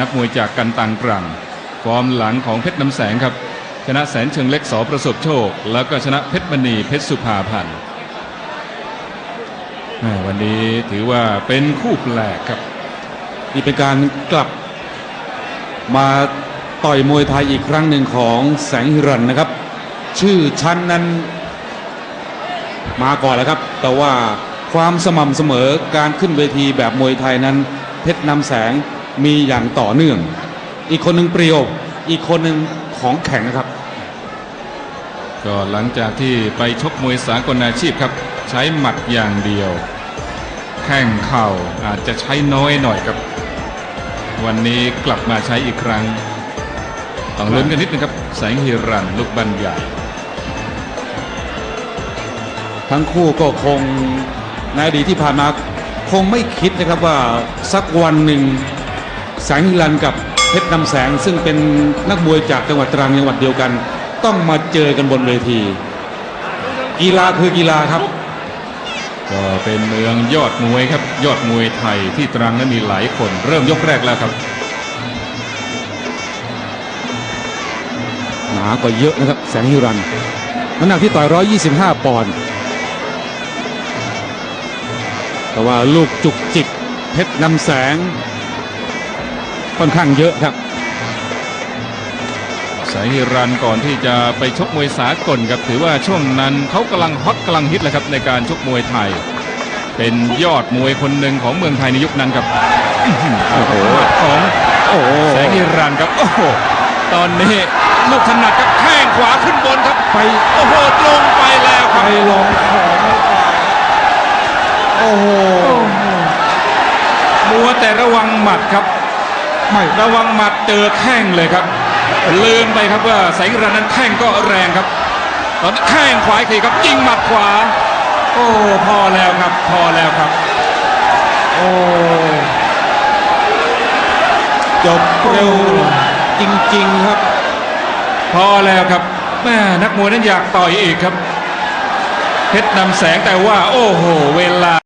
นักมวยจากกันตังตรังฟอร์มหลังของเพชรน้ำแสงครับ ชนะแสนเชิงเล็กสอประสบโชค แล้วก็ชนะเพชรมณีเพชรสุภาพันธ์วันนี้ถือว่าเป็นคู่แปลกครับนี่เป็นการกลับมาต่อยมวยไทยอีกครั้งหนึ่งของแสงหิรันนะครับ ชื่อชั้นนั้นมาก่อนแล้วครับ แต่ว่าความสม่ำเสมอการขึ้นเวทีแบบมวยไทยนั้น เพชรนำแสง มีอย่างต่อเนื่อง อีกคนหนึ่งเปรียว อีกคนหนึ่งของแข็งนะครับ ก็หลังจากที่ไปชกมวยสากลอาชีพครับ ใช้หมัดอย่างเดียว แข้งเข่าอาจจะใช้น้อยหน่อยครับ วันนี้กลับมาใช้อีกครั้ง ต้องลุ้นกันนิดนึงครับ แสงฮิรันลูกบันใหญ่ทั้งคู่ก็คงในอดีตที่ผ่านมาคงไม่คิดนะครับว่าสักวันหนึ่ง แสงฮิรันกับเพชรนำแสง ซึ่งเป็นนักมวยจากจังหวัดตรังจังหวัดเดียวกัน ต้องมาเจอกันบนเวที กีฬาคือกีฬาครับ ก็เป็นเมืองยอดมวยครับ ยอดมวยไทยที่ตรังนั้นมีหลายคน เริ่มยกแรกแล้วครับหนากว่าเยอะนะครับ แสงฮิรันน้ำหนักที่ต่อย 125 ปอนด์แต่ว่าลูกจุกจิกเพชรนำแสง ค่อนข้างเยอะครับแสงฮิรันก่อนที่จะไปชกมวยสากลครับถือว่าช่วงนั้นเขากำลังฮอตกำลังฮิตเลยครับในการชกมวยไทย เป็นยอดมวยคนหนึ่งของเมืองไทยในยุคนั้นครับอื้อหือโอ้โหของโอ้โหแสงฮิรันครับโอ้โหตอนนี้ลูกถนัดกับแข้งขวาขึ้นบนครับไปโอ้โหลงไปแล้วคไปรับลองของโอ้โหมัวแต่ระวังหมัดครับ ไม่ระวังหมัดเจอแข้งเลยครับ ลืมไปครับว่าแสงรันนั้นแข้งก็แรงครับ ตอนนแข้งขวาทีครับยิงหมัดขวา โอ้พอแล้วครับพอแล้วครับ โอ้จบเร็วจริงๆครับ พอแล้วครับแม่นักมวยนั้นอยากต่อยอีกครับเพชรนำแสงแต่ว่า โอ้โห เวลา